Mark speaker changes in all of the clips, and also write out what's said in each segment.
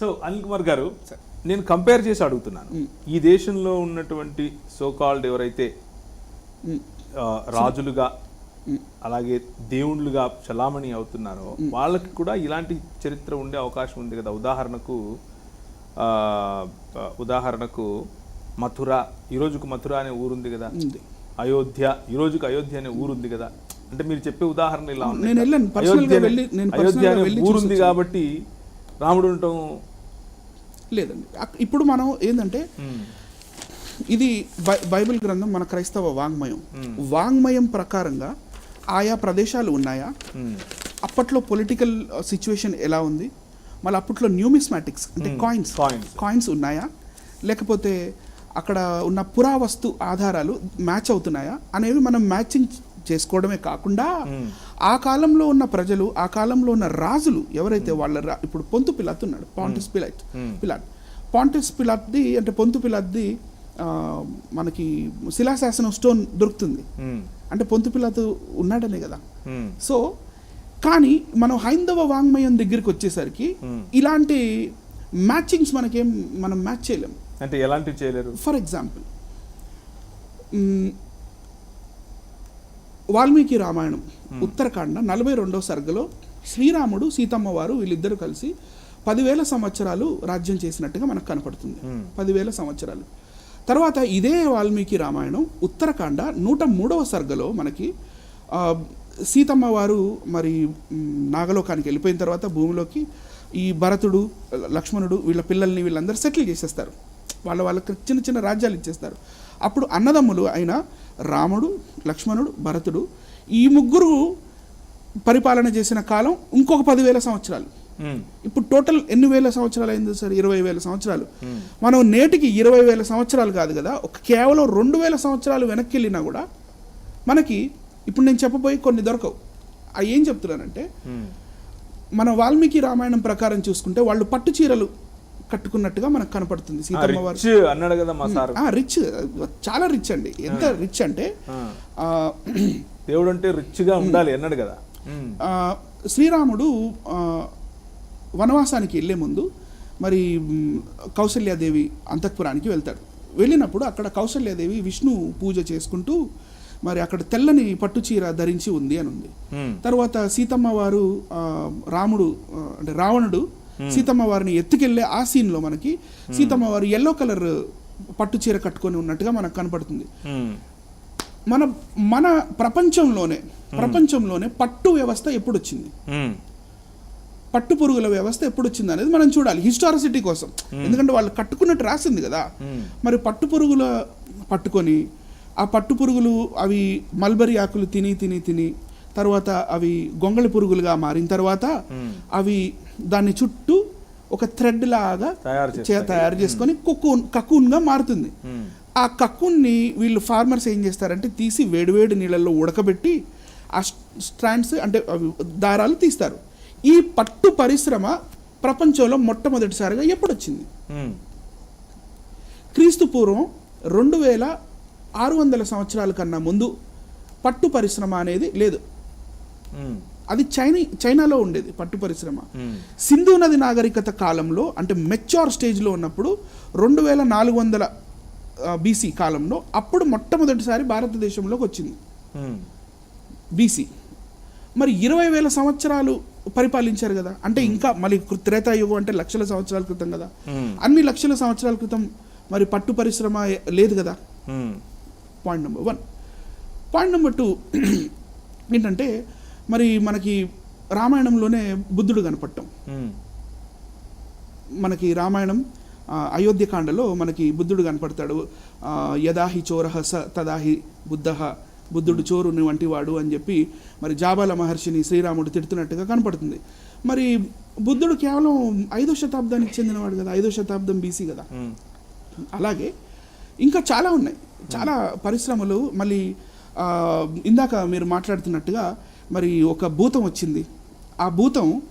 Speaker 1: So Anil Kumar గారు నేను compare చేసి అడుగుతున్నాను. ఈ దేశంలో ఉన్నటువంటి సోకాల్డ్ ఎవరైతే రాజులుగా అలాగే దేవుళ్ళుగా చలామణి అవుతున్నారో వాళ్ళకి కూడా ఇలాంటి చరిత్ర ఉండే అవకాశం ఉంది కదా. ఉదాహరణకు ఉదాహరణకు మథుర ఈ రోజుకు మథుర అనే ఊరుంది కదా. అయోధ్య ఈ రోజుకు అయోధ్య అనే ఊరుంది కదా. అంటే మీరు చెప్పే ఉదాహరణ ఇలా ఉంది అయోధ్య అనే- ఊరుంది కాబట్టి రాముడు ఉండటం
Speaker 2: లేదండి. ఇప్పుడు మనం ఏంటంటే ఇది బైబిల్ గ్రంథం మన క్రైస్తవ వాంగ్మయం. వాంగ్మయం ప్రకారంగా ఆయా ప్రదేశాలు ఉన్నాయా? అప్పట్లో పొలిటికల్ సిచ్యువేషన్ ఎలా ఉంది? మళ్ళీ అప్పట్లో న్యూమిస్మాటిక్స్ అంటే కాయిన్స్. కాయిన్స్. ఉన్నాయా? లేకపోతే అక్కడ ఉన్న పురావస్తు ఆధారాలు మ్యాచ్ అవుతున్నాయా? అనేవి మనం మ్యాచింగ్ చేసుకోవడమే కాకుండా ఆ కాలంలో ఉన్న ప్రజలు ఆ కాలంలో ఉన్న రాజులు ఎవరైతే వాళ్ళ రా ఇప్పుడు పొంతు పిలాత్ ఉన్నాడు పాంటిస్ పిలాట్ పిలాట్ పాంటిస్ పిలాట్ది అంటే పొంతు పిలాట్ది ఆ, మనకి శిలాశాసనం స్టోన్ దొరుకుతుంది. అంటే పొంతు పిలాతు ఉన్నాడనే కదా. సో కానీ మనం హైందవ వాంగ్మయం దగ్గరికి వచ్చేసరికి. ఇలాంటి మ్యాచింగ్స్ మనకేం మనం మ్యాచ్ చేయలేం.
Speaker 1: అంటే ఎలాంటివి చేయలేరు?
Speaker 2: ఫర్ ఎగ్జాంపుల్ వాల్మీకి రామాయణం ఉత్తరాఖండ నలభై రెండో సర్గలో శ్రీరాముడు సీతమ్మ వారు వీళ్ళిద్దరూ కలిసి పదివేల సంవత్సరాలు రాజ్యం చేసినట్టుగా మనకు కనపడుతుంది. పదివేల సంవత్సరాలు. తర్వాత ఇదే వాల్మీకి రామాయణం ఉత్తరాఖండ నూట మూడవ సర్గలో మనకి సీతమ్మ వారు మరి నాగలోకానికి వెళ్ళిపోయిన తర్వాత భూమిలోకి ఈ భరతుడు లక్ష్మణుడు వీళ్ళ పిల్లల్ని వీళ్ళందరూ సెటిల్ చేసేస్తారు. వాళ్ళ వాళ్ళకి చిన్న చిన్న రాజ్యాలు ఇచ్చేస్తారు. అప్పుడు అన్నదమ్ములు అయిన రాముడు లక్ష్మణుడు భరతుడు ఈ ముగ్గురు పరిపాలన చేసిన కాలం ఇంకొక పదివేల సంవత్సరాలు. ఇప్పుడు టోటల్ ఎన్ని వేల సంవత్సరాలు అయింది సార్? ఇరవై వేల సంవత్సరాలు. మనం నేటికి ఇరవై వేల సంవత్సరాలు కాదు కదా ఒక కేవలం రెండు వేల సంవత్సరాలు వెనక్కి వెళ్ళినా కూడా మనకి ఇప్పుడు నేను చెప్పబోయి కొన్ని దొరకవు. అవి ఏం చెప్తున్నానంటే మన వాల్మీకి రామాయణం ప్రకారం చూసుకుంటే వాళ్ళు పట్టు చీరలు కట్టుకున్నట్టుగా మనకు కనపడుతుంది. సీతమ్మ వారు
Speaker 1: రిచ్ అన్నాడు కదా మా సార్.
Speaker 2: రిచ్ చాలా రిచ్ అండి. ఎంత రిచ్ అంటే
Speaker 1: దేవుడు అంటే రిచ్గా ఉండాలి అన్నాడు కదా.
Speaker 2: శ్రీరాముడు వనవాసానికి వెళ్ళే ముందు మరి మ్, కౌసల్యాదేవి అంతఃపురానికి వెళ్తాడు. వెళ్ళినప్పుడు అక్కడ కౌసల్యాదేవి విష్ణు పూజ చేసుకుంటూ మరి అక్కడ తెల్లని పట్టు చీర ధరించి ఉంది అని ఉంది. తర్వాత సీతమ్మ వారు రాముడు అంటే రావణుడు సీతమ్మ వారిని ఎత్తుకెళ్ళే ఆ సీన్లో మనకి సీతమ్మ వారు ఎల్లో కలర్ పట్టు చీర కట్టుకొని ఉన్నట్టుగా మనకు కనపడుతుంది.
Speaker 1: మ్,
Speaker 2: మన మన ప్రపంచంలోనే ప్రపంచంలోనే పట్టు వ్యవస్థ ఎప్పుడు వచ్చింది పట్టు పురుగుల వ్యవస్థ ఎప్పుడు వచ్చింది అనేది మనం చూడాలి. హిస్టారిసిటీ కోసం. ఎందుకంటే వాళ్ళు కట్టుకున్నట్టు రాసింది కదా. మరి పట్టు పురుగుల పట్టుకొని ఆ పట్టు పురుగులు అవి మల్బరీ ఆకులు తిని తిని తిని తర్వాత అవి గొంగళి పురుగులుగా మారిన తర్వాత. అవి దాన్ని చుట్టూ ఒక థ్రెడ్ లాగా
Speaker 1: తయారు
Speaker 2: చేసుకొని కుక్కూన్ కకూన్గా మారుతుంది.
Speaker 1: మ్,
Speaker 2: ఆ కక్కున్ని వీళ్ళు ఫార్మర్స్ ఏం చేస్తారంటే తీసి వేడివేడి నీళ్ళల్లో ఉడకబెట్టి ఆ స్ట్రాండ్స్ అంటే దారాలు తీస్తారు. ఈ పట్టు పరిశ్రమ ప్రపంచంలో మొట్టమొదటిసారిగా ఎప్పుడు వచ్చింది
Speaker 1: మ్,
Speaker 2: క్రీస్తు పూర్వం రెండు వేల ఆరు వందల సంవత్సరాల కన్నా ముందు పట్టు పరిశ్రమ అనేది లేదు. అది చైనా చైనాలో ఉండేది పట్టు పరిశ్రమ. సింధు నది నాగరికత కాలంలో అంటే మెచ్యూర్ స్టేజ్లో ఉన్నప్పుడు రెండు వేల నాలుగు వందల బీసీ కాలంలో అప్పుడు మొట్టమొదటిసారి భారతదేశంలోకి వచ్చింది. బీసీ మరి ఇరవై వేల సంవత్సరాలు పరిపాలించారు కదా. అంటే ఇంకా మళ్ళీ త్రేతాయుగం అంటే లక్షల సంవత్సరాల క్రితం కదా. అన్ని లక్షల సంవత్సరాల క్రితం మరి పట్టు పరిశ్రమ లేదు కదా. Point number one. Point number two ఏంటంటే మరి మనకి రామాయణంలోనే బుద్ధుడు కనపడటం. మనకి రామాయణం అయోధ్యకాండలో మనకి బుద్ధుడు కనపడతాడు. యదాహి చోరహ స తదాహి బుద్ధ బుద్ధుడు చోరుని వంటి వాడు అని చెప్పి మరి జాబాల మహర్షిని శ్రీరాముడు తిడుతున్నట్టుగా కనపడుతుంది. మరి బుద్ధుడు కేవలం ఐదో శతాబ్దానికి చెందినవాడు కదా ఐదో శతాబ్దం బీసీ కదా. అలాగే ఇంకా చాలా ఉన్నాయి. చాలా పరిశ్రమలు మళ్ళీ ఇందాక మీరు మాట్లాడుతున్నట్టుగా మరి ఒక భూతం వచ్చింది. ఆ భూతం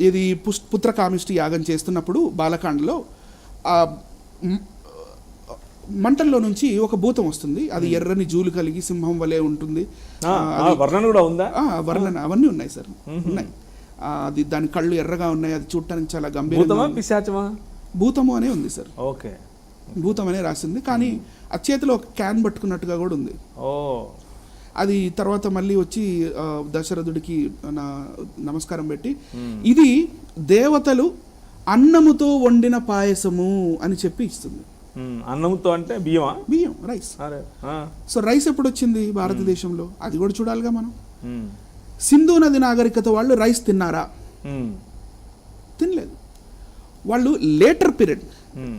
Speaker 2: ఇది పుస్ పుత్రకామిష్టి యాగం చేస్తున్నప్పుడు బాలకాండలో ఆ మంటల్లో నుంచి ఒక భూతం వస్తుంది. అది ఎర్రని జూలు కలిగి సింహం వలె ఉంటుంది.
Speaker 1: వర్ణన కూడా ఉందా?
Speaker 2: వర్ణన అవన్నీ ఉన్నాయి సార్. ఉన్నాయి. అది దాని కళ్ళు ఎర్రగా ఉన్నాయి అది చూడటానికి చాలా గంభీరంగా భూతము అనే ఉంది సార్.
Speaker 1: ఓకే.
Speaker 2: భూతం అనే రాసింది. కానీ ఆ చేతిలో ఒక క్యాన్ పట్టుకున్నట్టుగా కూడా ఉంది.
Speaker 1: ఓ.
Speaker 2: అది తర్వాత మళ్ళీ వచ్చి దశరథుడికి నా నమస్కారం పెట్టి. ఇది దేవతలు అన్నముతో వండిన పాయసము అని చెప్పి ఇస్తుంది
Speaker 1: మ్మ్. అన్నంతో అంటే బియ్యమా
Speaker 2: బియ్యం రైస్. సో రైస్ ఎప్పుడు వచ్చింది భారతదేశంలో అది కూడా చూడాలిగా మనం. సింధు నది నాగరికత వాళ్ళు రైస్ తిన్నారా. తినలేదు వాళ్ళు లేటర్ పీరియడ్.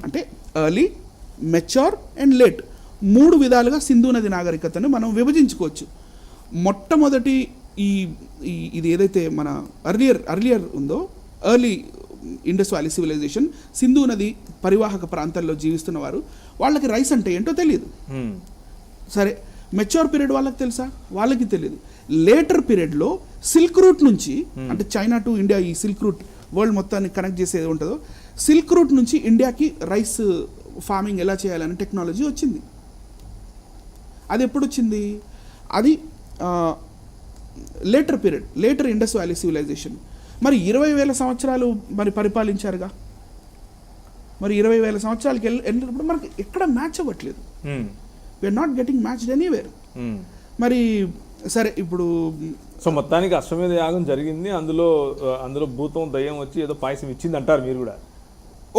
Speaker 2: అంటే ఎర్లీ మెచ్యూర్ అండ్ లేట్ మూడు విధాలుగా సింధు నది నాగరికతను మనం విభజించుకోవచ్చు. మొట్టమొదటి ఈ ఇది ఏదైతే మన అర్లియర్ అర్లియర్ ఉందో early Indus valley civilization Sindhu నది పరివాహక ప్రాంతాల్లో జీవిస్తున్న వారు వాళ్ళకి రైస్ అంటే ఏంటో తెలియదు. సరే మెచ్యూర్ పీరియడ్ వాళ్ళకి తెలుసా? వాళ్ళకి తెలియదు లేటర్ పీరియడ్లో సిల్క్ రూట్ నుంచి అంటే చైనా టు ఇండియా ఈ సిల్క్ రూట్ వరల్డ్ మొత్తాన్ని కనెక్ట్ చేసేది ఉంటుందో సిల్క్ రూట్ నుంచి ఇండియాకి రైస్ ఫార్మింగ్ ఎలా చేయాలని టెక్నాలజీ వచ్చింది. అది ఎప్పుడు వచ్చింది అది later period later Indus valley civilization మరి ఇరవై వేల సంవత్సరాలు మరి పరిపాలించారుగా? మరి ఇరవై వేల సంవత్సరాలకి వెళ్ళి వెళ్ళినప్పుడు మనకి ఎక్కడ మ్యాచ్ అవ్వట్లేదు. We are not getting matched anywhere. మరి సరే ఇప్పుడు
Speaker 1: సో మొత్తానికి అశ్వమేధ యాగం జరిగింది. అందులో అందులో భూతం దయ్యం వచ్చి ఏదో పాయసం ఇచ్చింది అంటారు మీరు కూడా.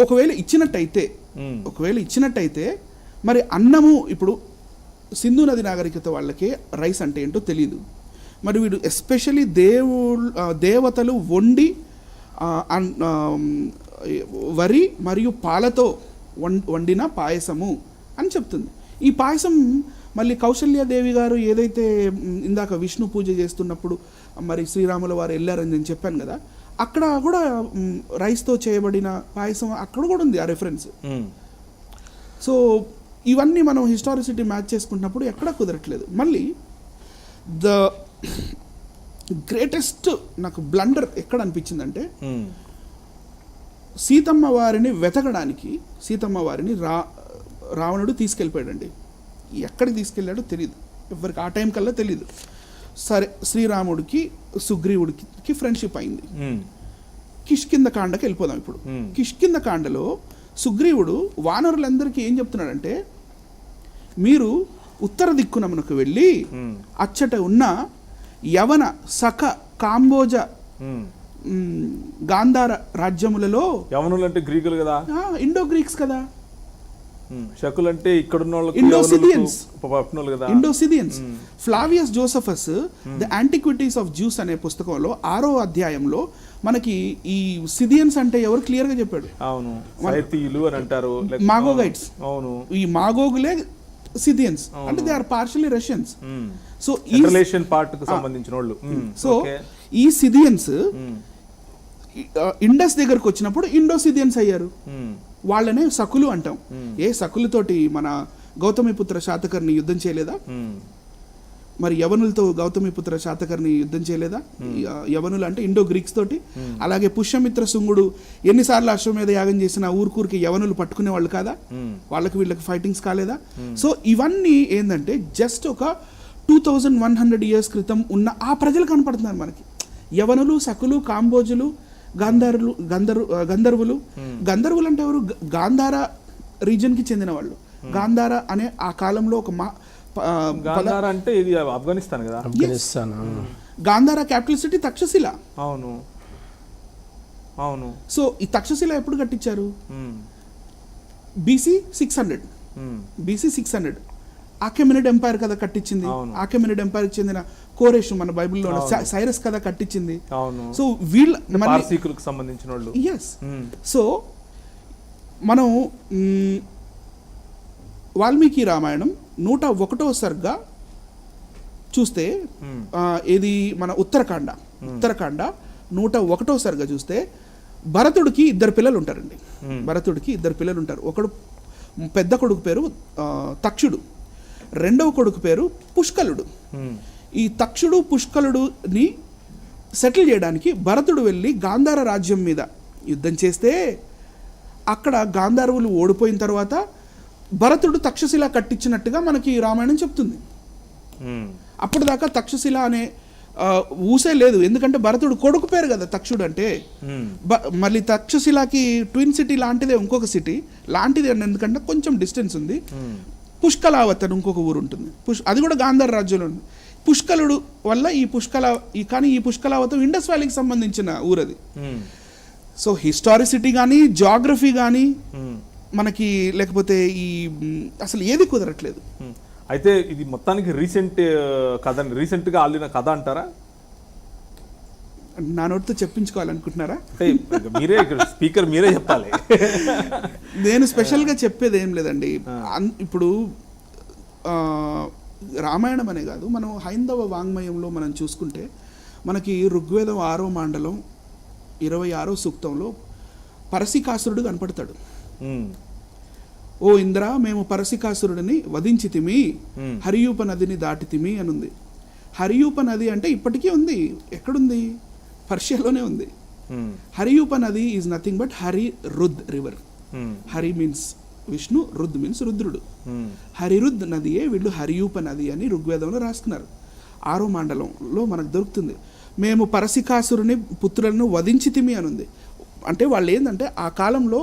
Speaker 2: ఒకవేళ ఇచ్చినట్టయితే. ఒకవేళ ఇచ్చినట్టయితే మరి అన్నము ఇప్పుడు సింధు నది నాగరికత వాళ్ళకే రైస్ అంటే ఏంటో తెలియదు మరి వీడు ఎస్పెషలీ ఆ, దేవతలు వండి వరి మరియు పాలతో వం- వండిన పాయసము అని చెప్తుంది. ఈ పాయసం మళ్ళీ కౌశల్యాదేవి గారు ఏదైతే ఇందాక విష్ణు పూజ చేస్తున్నప్పుడు మరి శ్రీరాముల వారు వెళ్ళారని నేను చెప్పాను కదా అక్కడ కూడా రైస్తో చేయబడిన పాయసం అక్కడ కూడా ఉంది ఆ రెఫరెన్స్. సో ఇవన్నీ మనం హిస్టారిసిటీ మ్యాచ్ చేసుకుంటున్నప్పుడు ఎక్కడ కుదరట్లేదు మళ్ళీ ద గ్రేటెస్ట్ నాకు బ్లండర్ ఎక్కడ అనిపించిందంటే
Speaker 1: మ్మ్.
Speaker 2: సీతమ్మ వారిని వెతకడానికి సీతమ్మ వారిని రా రావణుడు తీసుకెళ్ళిపోయాడండి ఎక్కడికి తీసుకెళ్ళాడో తెలియదు ఎవరికి ఆ టైం కల్లా తెలియదు సరే శ్రీరాముడికి సుగ్రీవుడికి ఫ్రెండ్షిప్ అయింది
Speaker 1: మ్మ్.
Speaker 2: కిష్కింద కాండకి వెళ్ళిపోదాం ఇప్పుడు
Speaker 1: మ్మ్.
Speaker 2: కిష్కింద కాండలో సుగ్రీవుడు వానరులందరికీ ఏం చెప్తున్నాడంటే మీరు ఉత్తర దిక్కునమునకు వెళ్ళి. అచ్చట ఉన్న యవన సఖ కాంబోజ గాంధార రాజ్యములలో
Speaker 1: యవనులు అంటే గ్రీకులు కదా
Speaker 2: ఇండో గ్రీక్స్ కదా.
Speaker 1: శకులు అంటే ఇక్కడున్న వాళ్ళకి కదా?
Speaker 2: Indo Scythians Flavius Josephus the Antiquities of Jews అనే పుస్తకంలో ఆరో అధ్యాయంలో మనకి ఈ సిదియన్స్ అంటే ఎవరు క్లియర్గా చెప్పాడు?
Speaker 1: అవును. సైతీయులు అని అంటారు.
Speaker 2: మాగోగైట్స్.
Speaker 1: అవును.
Speaker 2: ఈ మాగోగులే సిదియన్స్ అంటే they are partially Russians. So ఈ
Speaker 1: రిలేషన్ పార్ట్కు సంబంధించిన వాళ్ళు.
Speaker 2: So
Speaker 1: okay.
Speaker 2: ఈ సిదియన్స్
Speaker 1: మ్మ్.
Speaker 2: ఇండస్ దగ్గరకు వచ్చినప్పుడు ఇండో సిదియన్స్ అయ్యారు. వాళ్ళనే సకులు అంటాం. ఏ సకులతోటి మన గౌతమిపుత్ర శాతకర్ని యుద్ధం చేయలేదా. మరి యవనులతో గౌతమిపుత్ర శాతకర్ని యుద్ధం చేయలేదా? యవనులు అంటే ఇండో గ్రీక్స్ తోటి. అలాగే పుష్యమిత్ర శుంగుడు ఎన్నిసార్లు అశ్వమేధ యాగం చేసిన ఊరుకూరికి యవనులు పట్టుకునే వాళ్ళు కాదా. వాళ్ళకి వీళ్ళకి ఫైటింగ్స్ కాలేదా? సో ఇవన్నీ ఏంటంటే జస్ట్ ఒక two thousand one hundred years క్రితం ఉన్న ఆ ప్రజలు కనపడుతున్నారు మనకి. యవనులు సకులు కాంబోజులు గంధర్వులు గంధర్వు గంధర్వులు. గంధర్వులు అంటే ఎవరు? గాంధార రీజన్కి చెందిన వాళ్ళు గాంధార అనే ఆ కాలంలో ఒక మా
Speaker 1: గాంధార అంటే ఇది ఆఫ్ఘనిస్తాన్ కదా?
Speaker 3: Afghanistan
Speaker 2: Gandhara capital city Takshashila.
Speaker 1: అవును. అవును.
Speaker 2: సో ఈ తక్షశిల ఎప్పుడు కట్టించారు. BC six hundred. BC six hundred. Achaemenid empire కదా కట్టించింది?
Speaker 1: అవును.
Speaker 2: ఆకెమినిడ్ ఎంపైర్కి చెందిన కోరేష్ మన బైబిల్లో సైరస్ కదా కట్టించింది. సో వీళ్ళ
Speaker 1: పార్సీకులకు సంబంధించిన వాళ్ళు
Speaker 2: ఎస్. సో మనం వాల్మీకి రామాయణం నూట ఒకటో సర్గ చూస్తే ఇది మన ఉత్తరాఖండ ఉత్తరాఖండ నూట ఒకటో సర్గ చూస్తే భరతుడికి ఇద్దరు పిల్లలు ఉంటారండి. భరతుడికి ఇద్దరు పిల్లలు ఉంటారు ఒకడు పెద్ద కొడుకు పేరు తక్షుడు. రెండవ కొడుకు పేరు పుష్కలుడు. ఈ తక్షుడు పుష్కలుడుని సెటిల్ చేయడానికి భరతుడు వెళ్ళి గాంధార రాజ్యం మీద యుద్ధం చేస్తే అక్కడ గాంధారవులు ఓడిపోయిన తర్వాత భరతుడు తక్షశిల కట్టించినట్టుగా మనకి రామాయణం చెప్తుంది. అప్పటిదాకా తక్షశిల అనే ఊసే లేదు. ఎందుకంటే భరతుడు కొడుకు పేరు కదా తక్షుడు అంటే. మళ్ళీ తక్షశిలాకి ట్విన్ సిటీ లాంటిదే ఇంకొక సిటీ. లాంటిదే అని ఎందుకంటే కొంచెం డిస్టెన్స్ ఉంది. పుష్కలావత్ అని ఇంకొక ఊరు ఉంటుంది. పుష్ అది కూడా గాంధార రాజ్యంలో ఉంది. పుష్కలుడు వల్ల ఈ పుష్కల ఈ కానీ ఈ పుష్కలావతం ఇండస్ వ్యాలీకి సంబంధించిన ఊరది.
Speaker 1: ఉమ్,
Speaker 2: సో హిస్టారిసిటీ కానీ జాగ్రఫీ కానీ
Speaker 1: ఉమ్,
Speaker 2: మనకి లేకపోతే ఈ అసలు ఏది కుదరట్లేదు.
Speaker 1: ఉమ్. అయితే ఇది మొత్తానికి రీసెంట్ కథ రీసెంట్గా ఆలిన కథ అంటారా?
Speaker 2: నా నోటితో చెప్పించుకోవాలనుకుంటున్నారా?
Speaker 1: మీరే ఇక్కడ స్పీకర్ మీరే చెప్పాలి.
Speaker 2: నేను స్పెషల్గా చెప్పేది ఏం లేదండి. ఇప్పుడు రామాయణం అనే కాదు మనం హైందవ వాంగ్మయంలో మనం చూసుకుంటే మనకి ఋగ్వేదం ఆరో మండలం ఇరవై ఆరో సూక్తంలో పరశికాసురుడు కనపడతాడు. ఓ ఇంద్ర మేము పరశికాసురుడిని వధించితిమి. హరియూప నదిని దాటితిమి అని ఉంది హరియూప నది అంటే ఇప్పటికీ ఉంది. ఎక్కడుంది? పర్షియాలోనే ఉంది. హరియూప నది is nothing but Hari Rud river. Hari means Vishnu Rud means Rudrudu.
Speaker 1: Um,
Speaker 2: హరిరుద్ నదియే వీళ్ళు హరియూప నది అని ఋగ్వేదంలో రాసుకున్నారు. ఆరో మండలంలో మనకు దొరుకుతుంది. మేము పరశికాసురుని పుత్రులను వధించితిమి అని ఉంది అంటే వాళ్ళు ఏంటంటే ఆ కాలంలో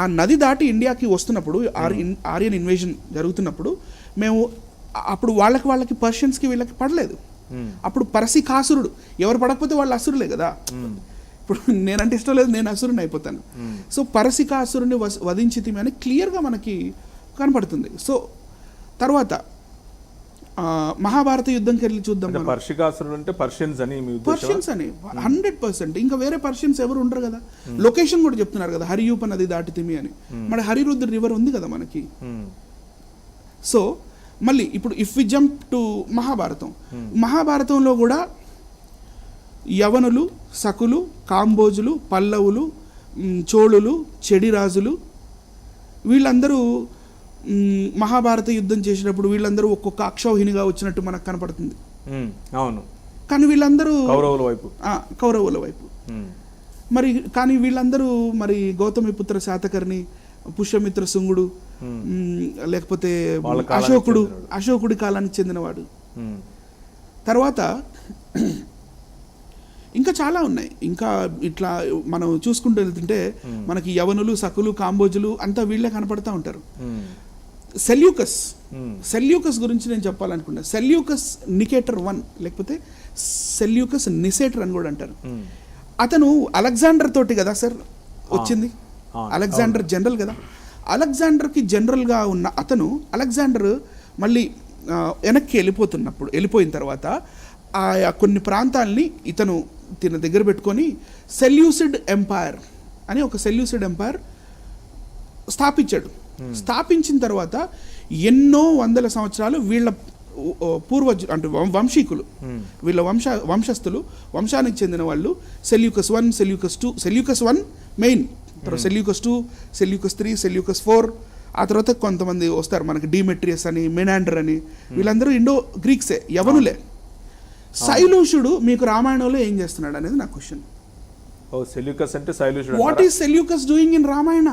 Speaker 2: ఆ నది దాటి ఇండియాకి వస్తున్నప్పుడు ఆర్యన్ ఆర్యన్ ఇన్వేజన్ జరుగుతున్నప్పుడు మేము అప్పుడు వాళ్ళకి వాళ్ళకి పర్షియన్స్కి వీళ్ళకి పడలేదు.
Speaker 1: ఉమ్,
Speaker 2: అప్పుడు పరశికాసురుడు ఎవరు పడకపోతే వాళ్ళు అసురులే కదా. ఇప్పుడు నేనంటే ఇష్టం లేదు నేను అసురుని అయిపోతాను. సో పరశికాసురుని వస్- వధించితిమి అని క్లియర్గా మనకి కనపడుతుంది. సో తర్వాత మహాభారత యుద్ధంకి వెళ్ళి చూద్దాం
Speaker 1: పర్షికాసురుడు అంటే పర్షియన్స్ అని
Speaker 2: పర్షియన్స్ అని. Hundred percent. ఇంకా వేరే పర్షియన్స్ ఎవరు ఉండరు కదా. లొకేషన్ కూడా చెప్తున్నారు కదా హరియూప నది దాటితిమి అని. మరి హరిరుద్ర రివర్ ఉంది కదా మనకి. సో మళ్ళీ ఇప్పుడు if we jump to Mahabharatam. మహాభారతంలో కూడా యవనులు సకులు కాంబోజులు పల్లవులు చోళులు చెడిరాజులు వీళ్ళందరూ మహాభారత యుద్ధం చేసినప్పుడు వీళ్ళందరూ ఒక్కొక్క అక్షౌహిణిగా వచ్చినట్టు మనకు కనపడుతుంది.
Speaker 1: అవును.
Speaker 2: కానీ వీళ్ళందరూ
Speaker 1: కౌరవుల వైపు.
Speaker 2: కౌరవుల వైపు. మరి కానీ వీళ్ళందరూ మరి గౌతమిపుత్ర శాతకర్ణి పుష్యమిత్ర శుంగుడు లేకపోతే అశోకుడు. అశోకుడి కాలానికి చెందినవాడు. తర్వాత ఇంకా చాలా ఉన్నాయి. ఇంకా ఇట్లా మనం చూసుకుంటూ వెళ్తుంటే మనకి యవనులు సకులు కాంబోజులు అంతా వీళ్ళే కనపడతా ఉంటారు. సెల్యూకస్. సెల్యూకస్ గురించి నేను చెప్పాలనుకున్నా. సెల్యూకస్ నికేటర్ వన్ లేకపోతే సెల్యూకస్ నిసేటర్ అని కూడా అంటారు. అతను అలెగ్జాండర్ తోటి కదా సార్ వచ్చింది? అలెగ్జాండర్ జనరల్ కదా. అలెగ్జాండర్కి జనరల్గా ఉన్న అతను అలెగ్జాండర్ మళ్ళీ వెనక్కి వెళ్ళిపోతున్నప్పుడు వెళ్ళిపోయిన తర్వాత ఆ కొన్ని ప్రాంతాల్ని ఇతను తిన దగ్గర పెట్టుకొని సెల్యూసిడ్ ఎంపైర్ అని ఒక సెల్యూసిడ్ ఎంపైర్ స్థాపించాడు. స్థాపించిన తర్వాత ఎన్నో వందల సంవత్సరాలు వీళ్ళ పూర్వజు అంటే వంశీకులు.
Speaker 1: ఉమ్,
Speaker 2: వీళ్ళ వంశ వంశస్థులు వంశానికి చెందిన వాళ్ళు Seleucus one Seleucus two Seleucus one main. తర్వాత Seleucus two Seleucus three Seleucus four ఆ తర్వాత కొంతమంది వస్తారు మనకి డిమెట్రియస్ అని మెనాండర్ అని. వీళ్ళందరూ ఇండో గ్రీక్సే యవనులే. శైలూషుడు మీకు రామాయణంలో ఏం చేస్తున్నాడు అనేది నా క్వశ్చన్
Speaker 1: ఓ సెల్యూకస్ అంటే శైలుషుడు
Speaker 2: what is Seleucus doing in Ramayana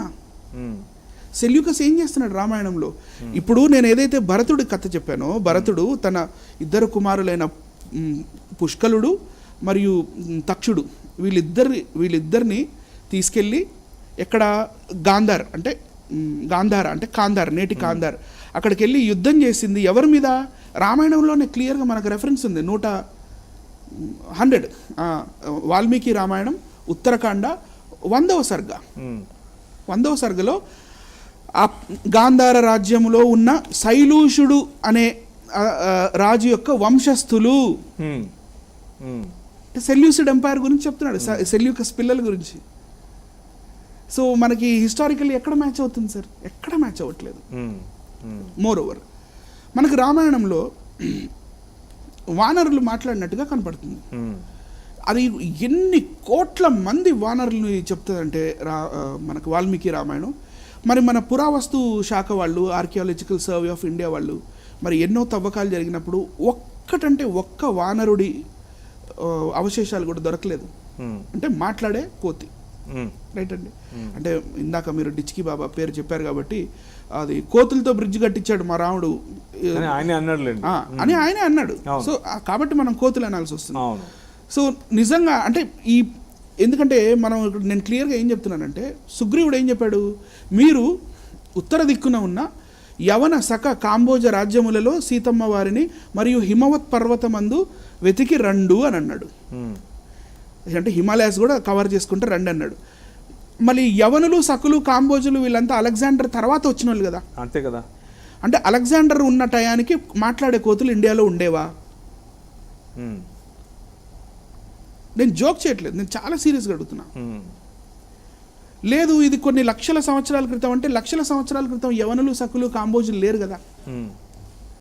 Speaker 2: Seleucus ఏం చేస్తున్నాడు రామాయణంలో? ఇప్పుడు నేను ఏదైతే భరతుడి కథ చెప్పానో భరతుడు తన ఇద్దరు కుమారులైన పుష్కలుడు మరియు తక్షుడు వీళ్ళిద్దరి వీళ్ళిద్దరిని తీసుకెళ్ళి ఎక్కడ గాంధార్ అంటే గాంధార అంటే కాంధార్ నేటి కాంధార్ అక్కడికి వెళ్ళి యుద్ధం చేసింది ఎవరి మీద? రామాయణంలోనే క్లియర్గా మనకు రెఫరెన్స్ ఉంది. నూట హండ్రెడ్. వాల్మీకి రామాయణం ఉత్తరాఖండ వందవ సర్గ. వందవ సర్గలో ఆ గాంధార రాజ్యములో ఉన్న శైలూషుడు అనే రాజు యొక్క వంశస్థులు. సెల్యూసిడ్ ఎంపైర్ గురించి చెప్తున్నాడు సెల్యూకస్ పిల్లల గురించి. సో మనకి హిస్టారికల్లీ ఎక్కడ మ్యాచ్ అవుతుంది సార్? ఎక్కడ మ్యాచ్ అవ్వట్లేదు. మోర్ ఓవర్ మనకు రామాయణంలో వానరులు మాట్లాడినట్టుగా కనపడుతుంది. అది ఎన్ని కోట్ల మంది వానరులు చెప్తుందంటే రా మనకు వాల్మీకి రామాయణం. మరి మన పురావస్తు శాఖ వాళ్ళు ఆర్కియాలజికల్ సర్వే ఆఫ్ ఇండియా వాళ్ళు మరి ఎన్నో తవ్వకాలు జరిగినప్పుడు ఒక్కటంటే ఒక్క వానరుడి అవశేషాలు కూడా దొరకలేదు. అంటే మాట్లాడే కోతి. రైట్ అండి. అంటే ఇందాక మీరు డిచ్కి బాబా పేరు చెప్పారు కాబట్టి అది కోతులతో బ్రిడ్జ్ కట్టించాడు మా రాముడు.
Speaker 1: అని ఆయనే అన్నాడులేండి.
Speaker 2: ఆ, అని ఆయనే అన్నాడు. సో కాబట్టి మనం కోతులు అనాల్సి వస్తుంది. సో నిజంగా అంటే ఈ ఎందుకంటే మనం ఇక్కడ నేను క్లియర్గా ఏం చెప్తున్నానంటే సుగ్రీవుడు ఏం చెప్పాడు? మీరు ఉత్తర దిక్కున ఉన్న యవన సక కాంబోజ రాజ్యములలో సీతమ్మ వారిని మరియు హిమవత్ పర్వతమందు వెతికి రండు అని అన్నాడు. అంటే హిమాలయాస్ కూడా కవర్ చేసుకుంటే రండి అన్నాడు. మళ్ళీ యవనులు సకులు కాంబోజులు వీళ్ళంతా అలెగ్జాండర్ తర్వాత వచ్చిన వాళ్ళు కదా?
Speaker 1: అంతే కదా.
Speaker 2: అంటే అలెగ్జాండర్ ఉన్న టయానికి మాట్లాడే కోతులు ఇండియాలో ఉండేవా? నేను జోక్ చేయట్లేదు నేను చాలా సీరియస్గా అడుగుతున్నా. లేదు ఇది కొన్ని లక్షల సంవత్సరాల క్రితం అంటే లక్షల సంవత్సరాల క్రితం యవనులు సకులు కాంబోజులు లేరు కదా?